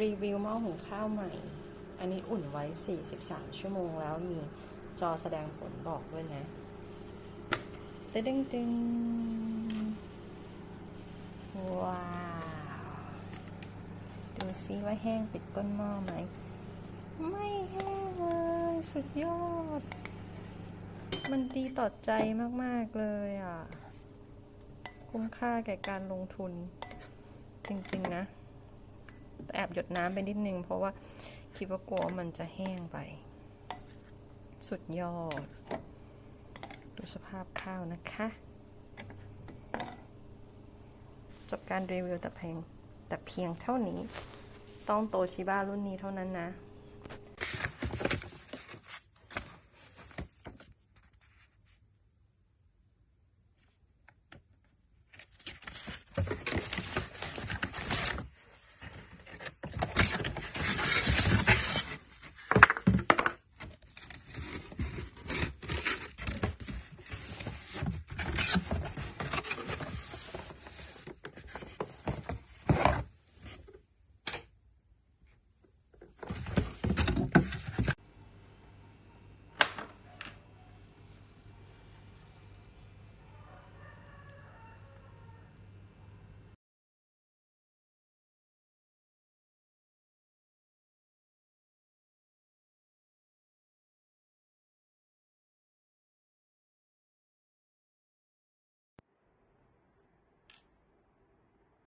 รีวิวหม้อหุงข้าวใหม่ อันนี้อุ่นไว้ 43 ชั่วโมงแล้วมีจอแสดงผลบอกด้วยนะตึ้งตึงว้าว ดูซิว่าแห้งติดก้นหม้อไหม ไม่แห้งเลย สุดยอด มันดีต่อใจมาก ๆ เลยอะ คุ้มค่าแก่การลงทุน จริง ๆ นะ แอบหยดน้ำไปนิดนึง เพราะว่าคิดว่ากลัวมันจะแห้งไป สุดยอด ดูสภาพข้าวนะคะ จบการรีวิวแต่เพียงแต่เพียงเท่านี้ ต้องโตชิบ้ารุ่นนี้เท่านั้นนะ